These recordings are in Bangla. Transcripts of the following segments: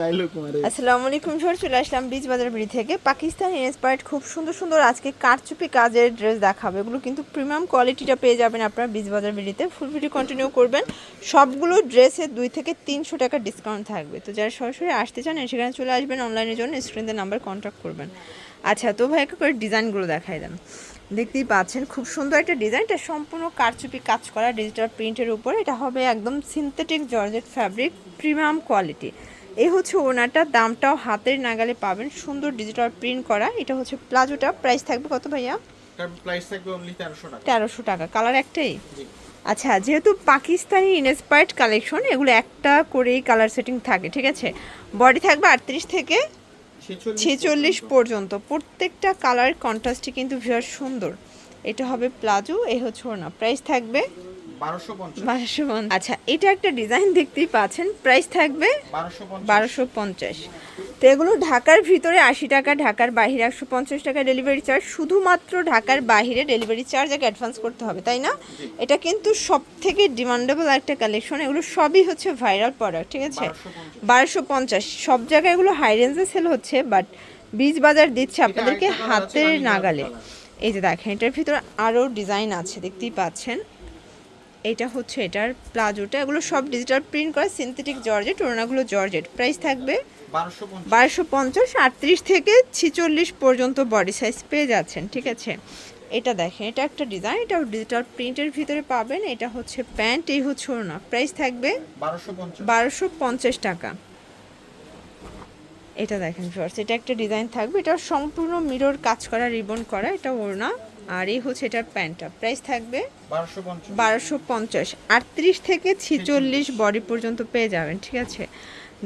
আসসালামু আলাইকুম সর চলে আসলাম বীজ বাজার বিড়ি থেকে। পাকিস্তান ইন্সপায়ার্ড খুব সুন্দর সুন্দর আজকে কারচুপি কাজের ড্রেস দেখাবে। এগুলো কিন্তু প্রিমিয়াম কোয়ালিটিটা পেয়ে যাবেন আপনারা বীজ বাজার বিড়িতে। ফুল ভিডিও কন্টিনিউ করবেন। সবগুলো ড্রেসে দুই থেকে তিনশো টাকা ডিসকাউন্ট থাকবে। তো যারা সরাসরি আসতে চান, সেখানে চলে আসবেন অনলাইনের জন্য স্ক্রিনের নাম্বার কন্ট্যাক্ট করবেন। আচ্ছা তো ভাই একটা করে ডিজাইনগুলো দেখাই দেন। দেখতেই পাচ্ছেন, খুব সুন্দর একটা ডিজাইন এটা সম্পূর্ণ কারচুপি কাজ করা ডিজিটাল প্রিন্টের উপর। এটা হবে একদম synthetic georgette fabric premium quality এই হচ্ছে ওনাটা দামটাও হাতের নাগালে পাবেন। সুন্দর ডিজিটাল প্রিন্ট করা। এটা হচ্ছে প্লাজোটা। প্রাইস থাকবে কত ভাইয়া? প্রাইস থাকবে অনলি 1300 টাকা। তেরোশো টাকা। কালার একটাই? আচ্ছা যেহেতু পাকিস্তানি ইনস্পায়ার্ড কালেকশন এগুলো একটা করেই কালার সেটিং থাকে ঠিক আছে? বডি থাকবে আটত্রিশ থেকে 46 ছেচল্লিশ পর্যন্ত। প্রত্যেকটা কালার কন্ট্রাস্টই কিন্তু ভীষণ সুন্দর। এটা হবে প্লাজো এই হচ্ছে ওনা প্রাইস থাকবে 1250 বারোশো আচ্ছা এটা একটা ডিজাইন দেখতেই পাচ্ছেন। প্রাইস থাকবে 1250 বারোশো পঞ্চাশ। তো এগুলো ঢাকার ভিতরে আশি টাকা ঢাকার বাইরে একশো পঞ্চাশ টাকা ডেলিভারি চার্জ শুধুমাত্র ঢাকার বাইরে ডেলিভারি চার্জ আগে অ্যাডভান্স করতে হবে তাই না? এটা কিন্তু সব থেকে ডিমান্ডেবল একটা কালেকশন এগুলো সবই হচ্ছে ভাইরাল প্রোডাক্ট ঠিক আছে? 1250 বারোশো পঞ্চাশ। সব জায়গায় এগুলো হাই রেঞ্জে সেল হচ্ছে বাট বীজ বাজার দিচ্ছে আপনাদেরকে হাতের নাগালে। এই যে দেখেন এটার ভিতরে আরও ডিজাইন আছে দেখতেই পাচ্ছেন। এটা হচ্ছে এটার প্লাজোটা এগুলো সব ডিজিটাল প্রিন্ট করা সিনথেটিক জর্জেট ওড়নাগুলো জর্জেট প্রাইস থাকবে বারোশো পঞ্চাশ। আটত্রিশ থেকে ছিচল্লিশ পর্যন্ত বডি সাইজ পেয়ে যাচ্ছেন ঠিক আছে? এটা দেখেন এটা একটা ডিজাইন এটা ডিজিটাল প্রিন্টের ভিতরে পাবেন এটা হচ্ছে প্যান্ট এই হচ্ছে ওড়না। প্রাইস থাকবে বারোশো পঞ্চাশ। টাকা। এটা দেখেন ফিওর্স এটা একটা ডিজাইন থাকবে এটা সম্পূর্ণ মিরর কাজ করা রিবন করা এটা ওড়না। আর এই হচ্ছে এটার প্যান্টটা। প্রাইস থাকবে বারোশো পঞ্চাশ। আটত্রিশ থেকে ছিচল্লিশ বডি পর্যন্ত পেয়ে যাবেন ঠিক আছে?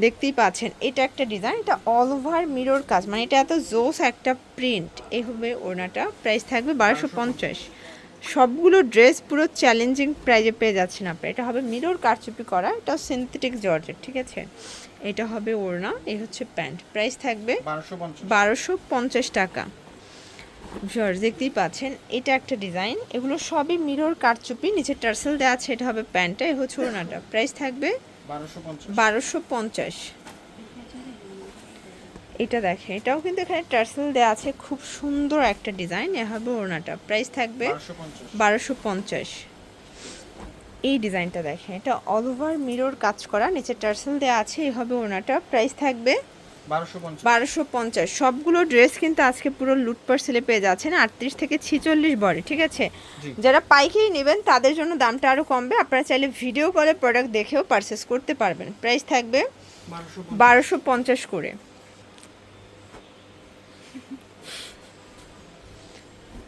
দেখতেই পাচ্ছেন এটা একটা ডিজাইন এটা অল ওভার মিরর কাজ মানে এটা এত জোস একটা প্রিন্ট এই হবে ওড়নাটা। প্রাইস থাকবে বারোশো পঞ্চাশ। সবগুলো ড্রেস পুরো চ্যালেঞ্জিং প্রাইজে পেয়ে যাচ্ছেন আপনি। এটা হবে মিরর কারচুপি করা এটা সিনথেটিক জর্জেট ঠিক আছে? এটা হবে ওড়না এই হচ্ছে প্যান্ট। প্রাইস থাকবে বারোশো পঞ্চাশ টাকা। জর্জ দেখতেই পাচ্ছেন এটা একটা ডিজাইন। এগুলো সবই মিরর কারচুপি নিচে টার্সেল দেওয়া আছে এটা হবে প্যান্টটা এ হচ্ছে ওড়নাটা প্রাইস থাকবে 1250 বারোশো পঞ্চাশ। এটা দেখেন এটাও কিন্তু এখানে টার্সেল দেওয়া আছে খুব সুন্দর একটা ডিজাইন এ হবে ওড়নাটা। প্রাইস থাকবে 1250 বারোশো পঞ্চাশ। এই ডিজাইনটা দেখেন এটা অল ওভার মিরর কাজ করা নিচে টার্সেল দেওয়া আছে এই হবে ওড়নাটা। প্রাইস থাকবে 1250 বারোশো পঞ্চাশ। সবগুলো ড্রেস কিন্তু আজকে পুরো লুট পার্সেলে পেয়ে যাচ্ছেন। আটত্রিশ থেকে ছিচল্লিশ বডি ঠিক আছে? যারা পাইকারি নেবেন তাদের জন্য দামটা আরও কমবে। আপনারা চাইলে ভিডিও কলে প্রোডাক্ট দেখেও পারচেস করতে পারবেন। প্রাইস থাকবে বারোশো পঞ্চাশ। করে।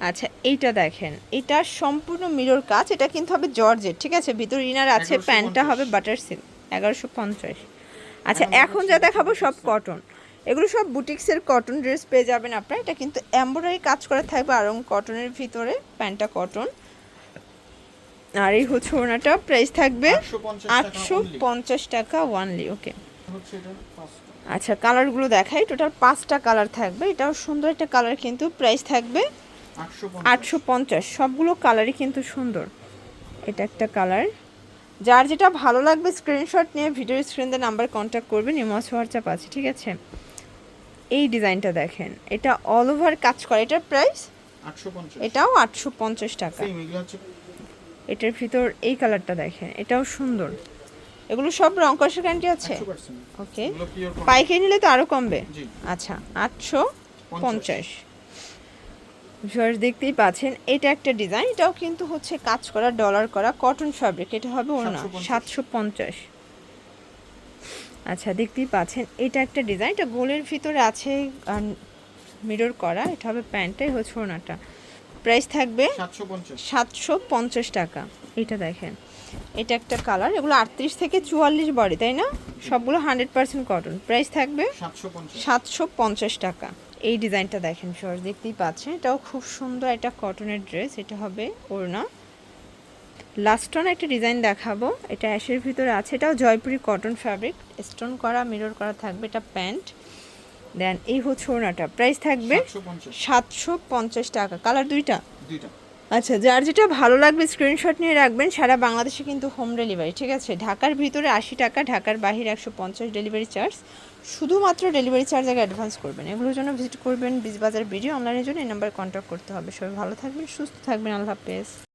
আচ্ছা এইটা দেখেন। এটা সম্পূর্ণ মিরর কাজ। এটা কিন্তু হবে জর্জেট ঠিক আছে? ভিতর ইনার আছে প্যান্টটা হবে বাটার সিল্ক এগারোশো পঞ্চাশ। আচ্ছা এখন যা দেখাবো সব কটন এগুলো সব বুটিক্সের কটন ড্রেস পেয়ে যাবেন আপনারা। এটা কিন্তু এমব্রয়ডারি কাজ করা থাকবে আরং কটনের ভিতরে প্যান্টটা কটন আর এই হচ্ছে ওনাটা প্রাইস থাকবে আটশো পঞ্চাশ টাকা ওয়ানলি ওকে। আচ্ছা কালারগুলো দেখাই টোটাল পাঁচটা কালার থাকবে। এটাও সুন্দর একটা কালার কিন্তু প্রাইস থাকবে আটশো পঞ্চাশ। সবগুলো কালারই কিন্তু সুন্দর। এটা একটা কালার যার যেটা ভালো লাগবে স্ক্রিনশট নিয়ে ভিডিও স্ক্রিনে নাম্বার কন্ট্যাক্ট করবেন ইমস হোয়াটসঅ্যাপ আছে ঠিক আছে? এই ডিজাইনটা দেখেন এটা অল ওভার কাজ করে এটার প্রাইস 850 এটাও আটশো পঞ্চাশ টাকা। এটার ভিতর এই কালারটা দেখেন এটাও সুন্দর। এগুলো সব রং কষা গ্যারান্টি আছে? ওকে পাইকারি নিলে তো আরও কমবে? জি। আচ্ছা আটশো পঞ্চাশ। ভিউয়ার্স, দেখতেই পাচ্ছেন, এটা একটা ডিজাইন, এটাও কিন্তু হচ্ছে কাজ করা, ডলার করা কটন ফ্যাব্রিক এটা হবে ওনা 750 সাতশো পঞ্চাশ। আচ্ছা দেখতেই পাচ্ছেন, এটা একটা ডিজাইন, এটা গোলের ভিতরে আছে মিরর করা, এটা হবে প্যান্টটাই হচ্ছে ওনাটা প্রাইস থাকবে সাতশো পঞ্চাশ। টাকা। এটা দেখেন। এটা একটা কালার এগুলো আটত্রিশ থেকে চুয়াল্লিশ বডি তাই না? সবগুলো হান্ড্রেড পার্সেন্ট কটন। প্রাইস থাকবে সাতশো পঞ্চাশ। টাকা। এই ডিজাইনটা দেখেন সর দেখতেই পাচ্ছেন। এটাও খুব সুন্দর একটা কটনের ড্রেস এটা হবে ওড়না। লাস্ট অন একটা ডিজাইন দেখাবো। এটা অ্যাশের ভিতরে আছে। এটাও জয়পুরি কটন ফ্যাব্রিক স্টোন করা মিরর করা থাকবে। এটা প্যান্ট। দেন এই হচ্ছে ওড়নাটা। প্রাইস থাকবে সাতশো পঞ্চাশ। টাকা। কালার দুইটা? দুইটা। আচ্ছা যার যেটা ভালো লাগবে স্ক্রিনশট নিয়ে রাখবেন সারা বাংলাদেশে কিন্তু হোম ডেলিভারি ঠিক আছে? ঢাকার ভিতরে আশি টাকা ঢাকার বাহিরে একশো পঞ্চাশ ডেলিভারি চার্জ শুধুমাত্র ডেলিভারি চার্জ আগে অ্যাডভান্স করবেন। এগুলোর জন্য ভিজিট করবেন বিজবাজার ভিডিও অনলাইনের জন্য এই নাম্বার কন্ট্যাক্ট করতে হবে। সবাই ভালো থাকবেন সুস্থ থাকবেন আল্লাহ হাফেজ।